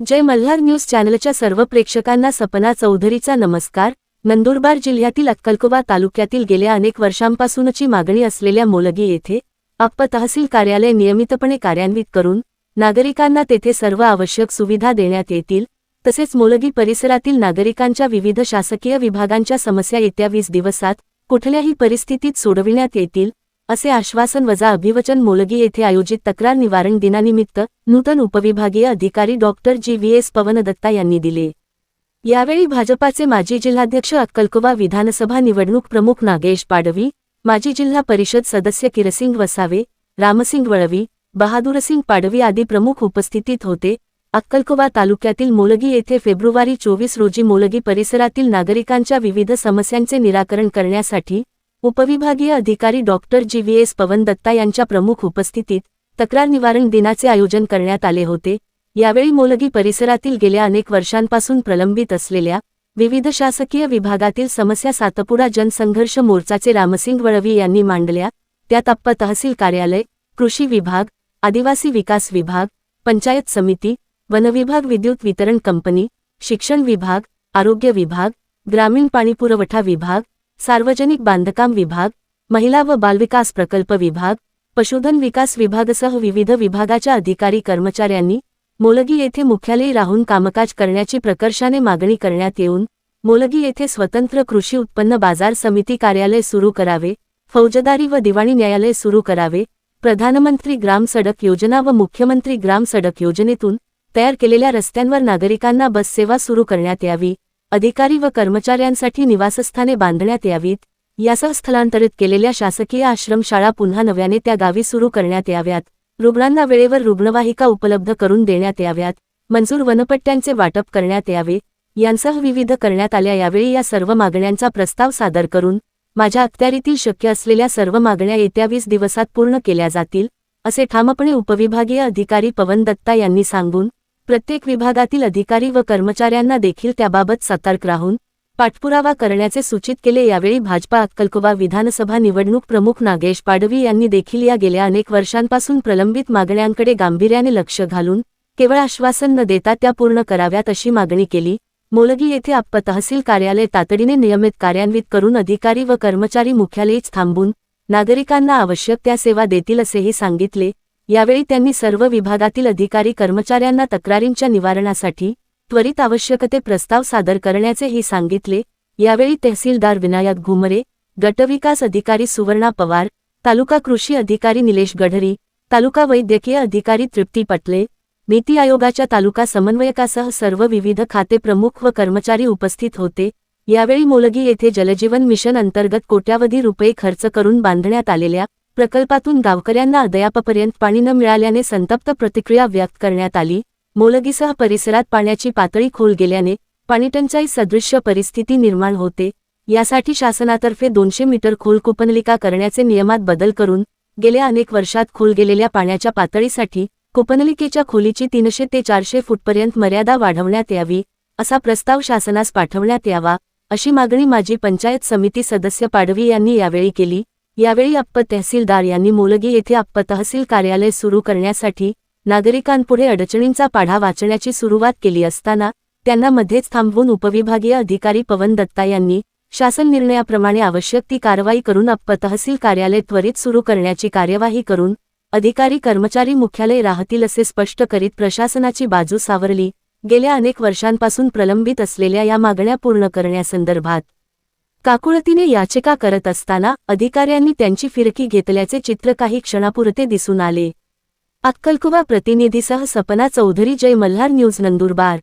जय Malhar news चॅनलच्या सर्व प्रेक्षकांना सपना चौधरीचा नमस्कार. नंदुरबार जिल्ह्यातील अक्कलकोबा तालुक्यातील गेल्या अनेक वर्षांपासूनची मागणी असलेल्या मोलगी येथे अप्प तहसील कार्यालय नियमितपणे कार्यान्वित करून नागरिकांना तेथे सर्व आवश्यक सुविधा देण्यात येतील. तसेच मोलगी परिसरातील नागरिकांच्या विविध शासकीय विभागांच्या समस्या येत्या वीस दिवसात कुठल्याही परिस्थितीत सोडविण्यात येतील. असे आश्वासन वजा अभिवचन मोलगी येथे आयोजित तक्रार निवारण दिनानिमित्त नूतन उपविभागीय अधिकारी doctor G. V. S. Pavandatta यांनी दिले. यावेळी भाजपाचे माजी जिल्हाध्यक्ष अक्कलकोवा विधानसभा निवडणूक प्रमुख नागेश पाडवी माजी जिल्हा परिषद सदस्य किरसिंग वसावे रामसिंग वळवी बहादूरसिंग पाडवी आदी प्रमुख उपस्थितीत होते. अक्कलकोवा तालुक्यातील मोलगी येथे फेब्रुवारी चोवीस रोजी मोलगी परिसरातील नागरिकांच्या विविध समस्यांचे निराकरण करण्यासाठी उपविभागीय अधिकारी doctor G V S Pavan Datta यांच्या प्रमुख उपस्थितीत तक्रार निवारण दिनाचे आयोजन करण्यात आले होते. यावेळी मोलगी परिसरातील गेल्या अनेक वर्षांपासून प्रलंबित असलेल्या विविध शासकीय विभागातील समस्या सातपुडा जनसंघर्ष मोर्चाचे रामसिंग वळवी यांनी मांडल्या. त्यात अप्प तहसील कार्यालय कृषी विभाग आदिवासी विकास विभाग पंचायत समिती वनविभाग विद्युत वितरण कंपनी शिक्षण विभाग आरोग्य विभाग ग्रामीण पाणीपुरवठा विभाग सार्वजनिक बांधकाम विभाग महिला व बालविकास प्रकल्प विभाग पशुधन विकास विभागासह विविध विभागाच्या अधिकारी कर्मचाऱ्यांनी मोलगी येथे मुख्यालयी राहून कामकाज करण्याची प्रकर्षाने मागणी करण्यात येऊन मोलगी येथे स्वतंत्र कृषी उत्पन्न बाजार समिती कार्यालय सुरू करावे फौजदारी व दिवाणी न्यायालय सुरू करावे प्रधानमंत्री ग्राम सडक योजना व मुख्यमंत्री ग्राम सडक योजनेतून तयार केलेल्या रस्त्यांवर नागरिकांना बससेवा सुरू करण्यात यावी अधिकारी व कर्मचाऱ्यांसाठी निवासस्थाने बांधण्यात यावीत. यासह स्थलांतरित केलेल्या शासकीय आश्रमशाळा पुन्हा नव्याने त्या गावी सुरू करण्यात याव्यात. रुग्णांना वेळेवर रुग्णवाहिका उपलब्ध करून देण्यात याव्यात. मंजूर वनपट्ट्यांचे वाटप करण्यात यावे. यांसह विविध करण्यात आल्या. यावेळी या सर्व मागण्यांचा प्रस्ताव सादर करून माझ्या अखत्यारीतील शक्य असलेल्या सर्व मागण्या येत्या वीस दिवसात पूर्ण केल्या जातील असे ठामपणे उपविभागीय अधिकारी पवन दत्ता यांनी सांगून प्रत्येक विभागातील अधिकारी व कर्मचाऱ्यांना देखील त्याबाबत सतर्क राहून पाठपुरावा करण्याचे सूचित केले. यावेळी भाजपा अक्कलकोवा विधानसभा निवडणूक प्रमुख नागेश पाडवी यांनी देखील या गेल्या अनेक वर्षांपासून प्रलंबित मागण्यांकडे गांभीर्याने लक्ष घालून केवळ आश्वासन न देता त्या पूर्ण कराव्यात अशी मागणी केली. मोलगी येथे आप तहसील कार्यालय तातडीने नियमित कार्यान्वित करून अधिकारी व कर्मचारी मुख्यालयीच थांबून नागरिकांना आवश्यक त्या सेवा देतील असेही सांगितले. यावेळी त्यांनी सर्व विभागातील अधिकारी कर्मचाऱ्यांना तक्रारींच्या निवारणासाठी त्वरित आवश्यकते प्रस्ताव सादर करण्याचेही सांगितले. यावेळी तहसीलदार विनायक घुमरे गटविकास अधिकारी सुवर्णा पवार तालुका कृषी अधिकारी निलेश गढरी तालुका वैद्यकीय अधिकारी तृप्ती पटले नीती आयोगाच्या तालुका समन्वयकासह सर्व विविध खाते प्रमुख व कर्मचारी उपस्थित होते. यावेळी मोलगी येथे जलजीवन मिशन अंतर्गत कोट्यावधी रुपये खर्च करून बांधण्यात आलेल्या प्रकल्पातून गावकऱ्यांना अद्यापपर्यंत पाणी न मिळाल्याने संतप्त प्रतिक्रिया व्यक्त करण्यात आली. मोलगीसह परिसरात पाण्याची पातळी खोल गेल्याने पाणीटंचाई सदृश्य परिस्थिती निर्माण होते. यासाठी शासनातर्फे दोनशे मीटर खोल कुपनलिका करण्याचे नियमात बदल करून गेल्या अनेक वर्षात खोल गेलेल्या पाण्याच्या पातळीसाठी कुपनलिकेच्या खोलीची तीनशे ते चारशे फूटपर्यंत मर्यादा वाढवण्यात यावी असा प्रस्ताव शासनास पाठवण्यात यावा अशी मागणी माजी पंचायत समिती सदस्य पाडवी यांनी यावेळी केली. यावेळी अप्प तहसीलदार यांनी मोलगी येथे अप्प तहसील कार्यालय सुरू करण्यासाठी नागरिकांपुढे अडचणींचा पाढा वाचण्याची सुरुवात केली असताना त्यांना मध्येच थांबवून उपविभागीय अधिकारी पवन दत्ता यांनी शासन निर्णयाप्रमाणे आवश्यक ती कारवाई करून अप्प तहसील कार्यालय त्वरित सुरू करण्याची कार्यवाही करून अधिकारी कर्मचारी मुख्यालय राहतील असे स्पष्ट करीत प्रशासनाची बाजू सावरली. गेल्या अनेक वर्षांपासून प्रलंबित असलेल्या या मागण्या पूर्ण करण्यासंदर्भात काकुळतीने याचिका करत असताना अधिकाऱ्यांनी त्यांची फिरकी घेतल्याचे चित्र काही क्षणापुरते दिसून आले. अक्कलकुवा प्रतिनिधीसह सपना चौधरी जय मल्हार न्यूज नंदुरबार.